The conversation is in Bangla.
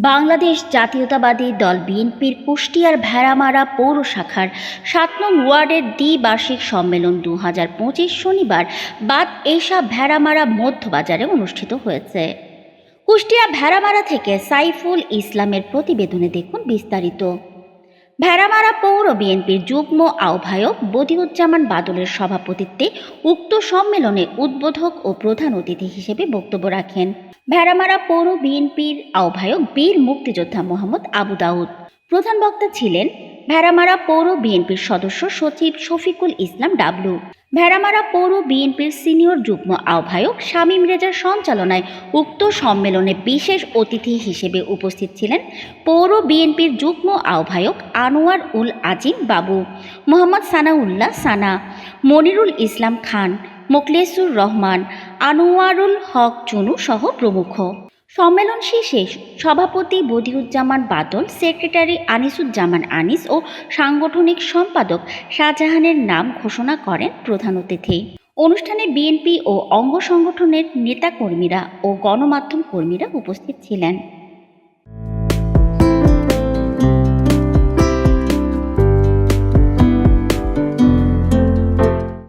বাংলাদেশ জাতীয়তাবাদী দল বিএনপির কুষ্টিয়ার ভেড়ামারা পৌর শাখার সাত নং ওয়ার্ডের দ্বিবার্ষিক সম্মেলন দু হাজার পঁচিশ শনিবার বাদ এশা ভেড়ামারা মধ্যবাজারে অনুষ্ঠিত হয়েছে। কুষ্টিয়া ভেড়ামারা থেকে সাইফুল ইসলামের প্রতিবেদনে দেখুন বিস্তারিত। ভেড়ামারা পৌর বিএনপির যুগ্ম আহ্বায়ক বদিউজ্জামান বাদলের সভাপতিত্বে উক্ত সম্মেলনে উদ্বোধক ও প্রধান অতিথি হিসেবে বক্তব্য রাখেন। ভেড়ামারা পৌর বিএনপির আহ্বায়ক বীর মুক্তিযোদ্ধা মোহাম্মদ আবু দাউদ। প্রধান বক্তা ছিলেন ভেড়ামারা পৌর বিএনপির সদস্য সচিব শফিকুল ইসলাম ডাবলু। ভেড়ামারা পৌর বিএনপির সিনিয়র যুগ্ম আহ্বায়ক শামীম রেজার সঞ্চালনায় উক্ত সম্মেলনে বিশেষ অতিথি হিসেবে উপস্থিত ছিলেন পৌর বিএনপির যুগ্ম আহ্বায়ক আনোয়ার উল আজিম বাবু, মোহাম্মদ সানাউল্লাহ সানা, মনিরুল ইসলাম খান মোকলেসুর রহমান আনোয়ারুল হক চুনু সহ প্রমুখ। সম্মেলন শেষে সভাপতি বদিউজ্জামান বাদল, সেক্রেটারি আনিসুজ্জামান আনিস ও সাংগঠনিক সম্পাদক শাহজাহানের নাম ঘোষণা করেন প্রধান অতিথি। অনুষ্ঠানে বিএনপি ও অঙ্গ সংগঠনের নেতাকর্মীরা ও গণমাধ্যম কর্মীরা উপস্থিত ছিলেন।